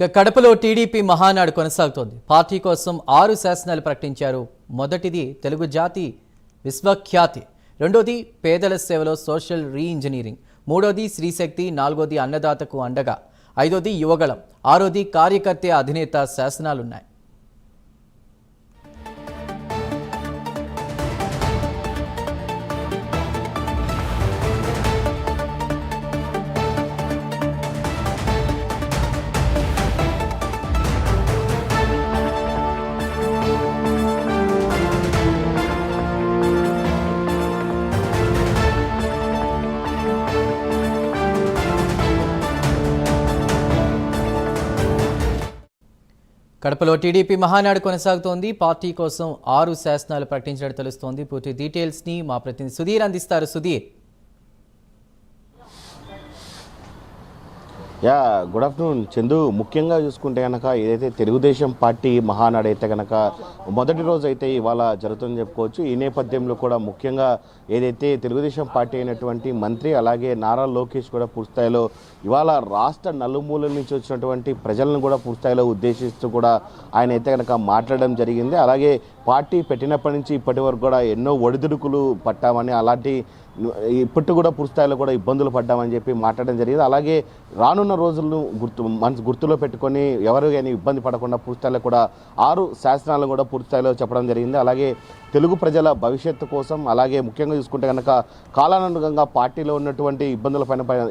ఇక కడపలో టీడీపీ మహానాడు కొనసాగుతోంది. పార్టీ కోసం ఆరు శాసనాలు ప్రకటించారు. మొదటిది తెలుగు జాతి విశ్వఖ్యాతి. రెండోది పేదల సేవలో సోషల్ రీఇంజనీరింగ్. మూడోది శ్రీశక్తి నాలుగోది అన్నదాతకు అండగా. ఐదోది యువగళం. ఆరోది కార్యకర్త అధినేత శాసనాలున్నాయి. కడపలో టీడీపీ మహానాడు కొనసాగుతోంది. పార్టీ కోసం ఆరు శాసనాలు ప్రకటించినట్టు తెలుస్తోంది. పూర్తి డీటెయిల్స్ని మా ప్రతినిధి సుధీర్ అందిస్తారు. Sudheer yeah good afternoon Chandu ముఖ్యంగా చూసుకుంటే కనుక ఏదైతే తెలుగుదేశం పార్టీ మహానాడు అయితే కనుక మొదటి రోజు అయితే ఇవాళ జరుగుతుందని చెప్పుకోవచ్చు. ఈ నేపథ్యంలో కూడా ముఖ్యంగా ఏదైతే తెలుగుదేశం పార్టీ అయినటువంటి మంత్రి అలాగే నారా లోకేష్ కూడా పూర్తిస్థాయిలో ఇవాళ రాష్ట్ర నలుమూలల నుంచి వచ్చినటువంటి ప్రజలను కూడా పూర్తిస్థాయిలో ఉద్దేశిస్తూ కూడా ఆయన అయితే కనుక మాట్లాడడం జరిగింది. అలాగే పార్టీ పెట్టినప్పటి నుంచి ఇప్పటి వరకు కూడా ఎన్నో ఒడిదుడుకులు పట్టామని అలాంటి ఇప్పటి కూడా పూర్తిస్థాయిలో కూడా ఇబ్బందులు పడ్డామని చెప్పి మాట్లాడడం జరిగింది. అలాగే రానున్న రోజులను గుర్తు మనసు గుర్తులో పెట్టుకొని ఎవరు కానీ ఇబ్బంది పడకుండా పూర్తిస్థాయిలో కూడా ఆరు శాసనాలను కూడా పూర్తిస్థాయిలో చెప్పడం జరిగింది. అలాగే తెలుగు ప్రజల భవిష్యత్తు కోసం అలాగే ముఖ్యంగా చూసుకుంటే కనుక కాలానుగుణంగా పార్టీలో ఉన్నటువంటి ఇబ్బందుల పైన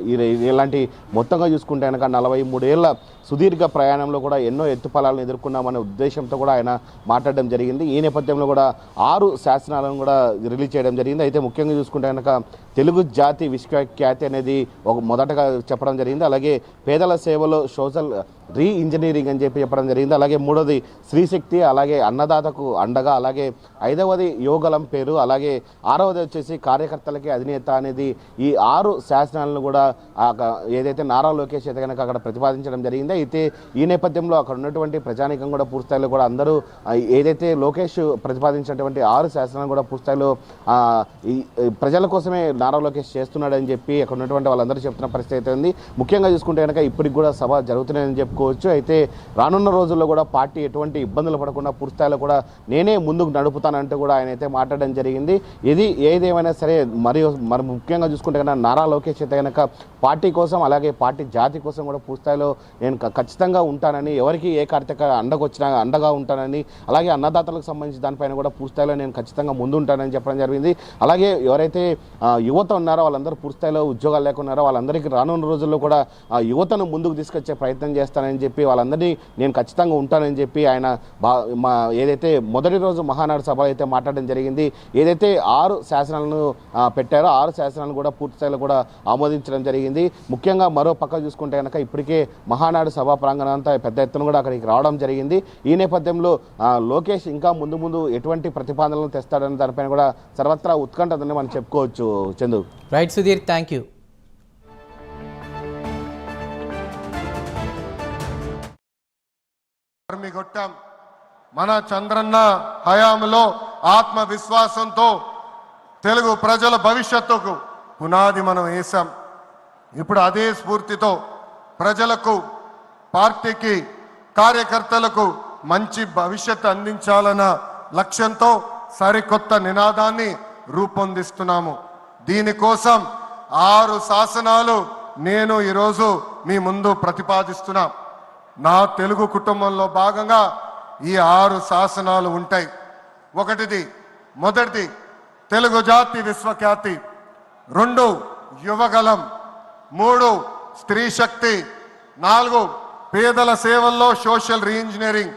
ఇలాంటి మొత్తంగా చూసుకుంటే కనుక నలభై మూడేళ్ళ సుదీర్ఘ ప్రయాణంలో కూడా ఎన్నో ఎత్తుపలాలను ఎదుర్కొన్నామనే ఉద్దేశంతో కూడా ఆయన మాట్లాడడం జరిగింది. ఈ నేపథ్యంలో కూడా ఆరు శాసనాలను కూడా రిలీజ్ చేయడం జరిగింది. అయితే ముఖ్యంగా చూసుకుంటే కనుక తెలుగు జాతి విశ్వఖ్యాతి అనేది ఒక మొదటగా చెప్పడం జరిగింది. అలాగే పేదల సేవలో సోషల్ రీ ఇంజనీరింగ్ అని చెప్పి చెప్పడం జరిగింది. అలాగే మూడోది శ్రీశక్తి అలాగే అన్నదాతకు అండగా అలాగే ఐదవది యోగలం పేరు అలాగే ఆరవది వచ్చేసి కార్యకర్తలకి అధినేత అనేది ఈ ఆరు శాసనాలను కూడా ఏదైతే నారా లోకేష్ అయితే కనుక అక్కడ ప్రతిపాదించడం జరిగింది. అయితే ఈ నేపథ్యంలో అక్కడ ఉన్నటువంటి ప్రజానికం కూడా పూర్తిస్థాయిలో కూడా అందరూ ఏదైతే లోకేష్ ప్రతిపాదించినటువంటి ఆరు శాసనాలు కూడా పూర్తిస్థాయిలో ఈ ప్రజల కోసమే నారా లోకేష్ చేస్తున్నాడని చెప్పి అక్కడ ఉన్నటువంటి వాళ్ళందరూ చెప్తున్న పరిస్థితి అయితే ఉంది. ముఖ్యంగా చూసుకుంటే కనుక ఇప్పటికి కూడా సభ జరుగుతున్నాయని చెప్పుకోవచ్చు. అయితే రానున్న రోజుల్లో కూడా పార్టీ ఎటువంటి ఇబ్బందులు పడకుండా పూర్తిస్థాయిలో కూడా నేనే ముందుకు నడుపుతానంటూ కూడా ఆయన అయితే మాట్లాడడం జరిగింది. ఇది ఏదేమైనా సరే మరియు మరి ముఖ్యంగా చూసుకుంటే కనుక నారా లోకేష్ అయితే కనుక పార్టీ కోసం అలాగే పార్టీ జాతి కోసం కూడా పూర్తిస్థాయిలో నేను ఖచ్చితంగా ఉంటానని ఎవరికి ఏ కార్తక అండగా అండగా ఉంటానని అలాగే అన్నదాతలకు సంబంధించి దానిపైన కూడా పూర్తిస్థాయిలో నేను ఖచ్చితంగా ముందు ఉంటానని చెప్పడం జరిగింది. అలాగే ఎవరైతే యువ యువత ఉన్నారో? వాళ్ళందరూ పూర్తిస్థాయిలో ఉద్యోగాలు లేకున్నారో? వాళ్ళందరికీ రానున్న రోజుల్లో కూడా ఆ యువతను ముందుకు తీసుకొచ్చే ప్రయత్నం చేస్తానని చెప్పి వాళ్ళందరినీ నేను ఖచ్చితంగా ఉంటానని చెప్పి ఆయన బా మా ఏదైతే మొదటి రోజు మహానాడు సభలో అయితే మాట్లాడడం జరిగింది ఏదైతే ఆరు శాసనాలను పెట్టారో ఆరు శాసనాలను కూడా పూర్తిస్థాయిలో కూడా ఆమోదించడం జరిగింది. ముఖ్యంగా మరో పక్క చూసుకుంటే కనుక ఇప్పటికే మహానాడు సభా ప్రాంగణం అంతా పెద్ద ఎత్తున కూడా అక్కడికి రావడం జరిగింది. ఈ నేపథ్యంలో లోకేష్ ఇంకా ముందు ముందు ఎటువంటి ప్రతిపాదనలు తెస్తాడని దానిపైన కూడా సర్వత్రా ఉత్కంఠ మనం చెప్పుకోవచ్చు. Chandu. Right Sudheer thank you కొట్టాం. మన చంద్రన్న హయాంలో ఆత్మవిశ్వాసంతో తెలుగు ప్రజల భవిష్యత్తుకు పునాది మనం వేశాం. ఇప్పుడు అదే స్ఫూర్తితో ప్రజలకు పార్టీకి కార్యకర్తలకు మంచి భవిష్యత్తు అందించాలన్న లక్ష్యంతో సరికొత్త నినాదాన్ని రూపొందిస్తున్నాము. దీనికోసం ఆరు శాసనాలు నేను ఈరోజు మీ ముందు ప్రతిపాదిస్తున్నా. నా తెలుగు కుటుంబంలో భాగంగా ఈ ఆరు శాసనాలు ఉంటాయి. ఒకటిది మొదటిది తెలుగు జాతి విశ్వఖ్యాతి. రెండు యువగలం మూడు స్త్రీ శక్తి. నాలుగు పేదల సేవల్లో సోషల్ రీఇంజనీరింగ్.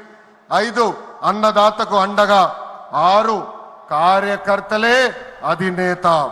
ఐదు అన్నదాతకు అండగా. ఆరు కార్యకర్తలే అధినేత.